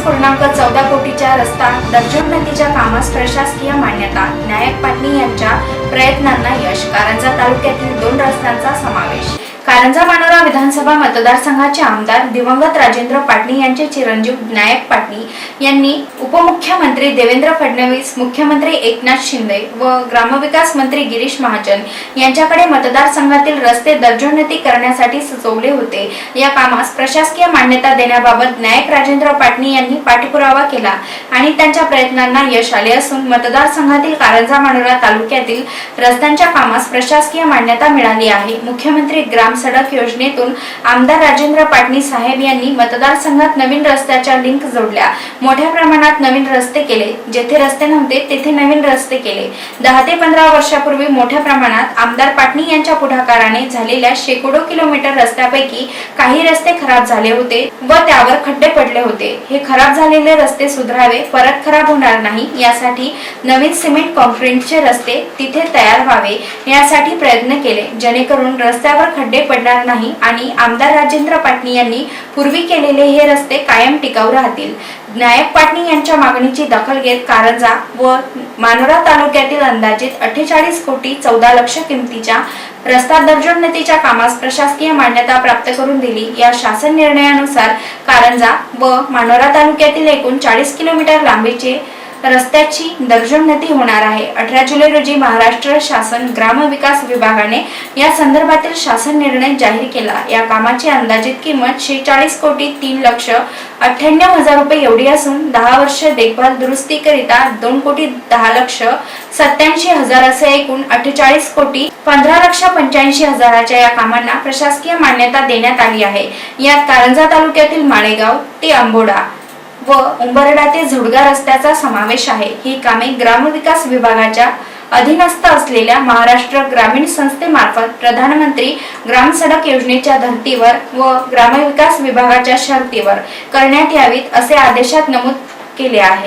पूर्णांक चौदा कोटीच्या रस्ता दर्जोन्नतीच्या कामास प्रशासकीय मान्यता नायक पाटणी यांच्या प्रयत्नांना यश कारंजा तालुक्यातील दोन रस्त्यांचा समावेश. कारंजा मानोरा विधानसभा मतदारसंघाचे आमदार दिवंगत राजेंद्र पाटणी यांचे चिरंजीव नायक पाटणी यांनी उपमुख्यमंत्री देवेंद्र फडणवीस मुख्यमंत्री एकनाथ शिंदे व ग्रामविकास मंत्री गिरीश महाजन यांच्याकडे मतदारसंघातील रस्ते दर्जोन्नती करण्यासाठी सुचवले होते. या कामास प्रशासकीय मान्यता देण्याबाबत नायक राजेंद्र पाटणी यांनी पाठपुरावा केला आणि त्यांच्या प्रयत्नांना यश आले असून मतदारसंघातील कारंजा मानोरा तालुक्यातील रस्त्यांच्या कामास प्रशासकीय मान्यता मिळाली आहे. मुख्यमंत्री ग्राम सडक योजनेतून आमदार राजेंद्र पाटणी साहेब यांनी मतदारसंघात नवीन रस्त्याच्या लिंक जोडल्या. मोठ्या प्रमाणात नवीन रस्ते केले. जेथे रस्ते नव्हते तेथे नवीन रस्ते केले. दहा ते पंधरा वर्षापूर्वी मोठ्या प्रमाणात आमदार पाटणी यांच्या पुढाकाराने झालेल्या शेकडो किलोमीटर रस्त्यापैकी काही रस्ते खराब झाले होते व त्यावर खड्डे पडले होते. हे खराब झालेले रस्ते सुधारावे परत खराब होणार नाही यासाठी नवीन सिमेंट कॉन्क्रीटचे रस्ते तिथे तयार व्हावे यासाठी प्रयत्न केले. जेणेकरून रस्त्यावर खड्डे पडणार नाही आणि आमदार राजेंद्र पाटणी यांनी पूर्वी केलेले हे रस्ते कायम टिकाऊ राहतील. नायक पाटणी यांच्या मागणीची दखल घेत कारंजा व मानोरा तालुक्यातील अंदाजित अठ्ठेचाळीस कोटी चौदा लक्ष किमतीच्या रस्ता दर्जोन्नतीच्या कामास प्रशासकीय मान्यता प्राप्त करून दिली. या शासन निर्णयानुसार कारंजा व मानोरा तालुक्यातील एकूण चाळीस किलोमीटर लांबीचे रस्त्याची दर्जोन्नती होणार आहे. अठरा जुलै रोजी महाराष्ट्र शासन ग्रामविकास विभागाने या संदर्भातील शासन निर्णय जाहीर केला. या कामाची अंदाजित किंमत शेचाळीस कोटी तीन लक्ष अठ्ठ्याण्णव हजार रुपये एवढी असून दहा वर्ष देखभाल दुरुस्तीकरिता दोन कोटी दहा लक्ष सत्याऐंशी हजार असे एकूण अठ्ठेचाळीस कोटी पंधरा लक्ष पंच्याऐंशी हजाराच्या या कामांना प्रशासकीय मान्यता देण्यात आली आहे. यात कारंजा तालुक्यातील माळेगाव ते आंबोडा व उंबरडा ते झुडगा रस्त्याचा समावेश आहे. ही कामे ग्रामविकास विभागाच्या अधीनस्थ असलेल्या महाराष्ट्र ग्रामीण संस्थेमार्फत प्रधानमंत्री ग्राम सडक योजनेच्या धर्तीवर व ग्रामविकास विभागाच्या शर्तीवर करण्यात यावीत असे आदेशात नमूद केले आहे.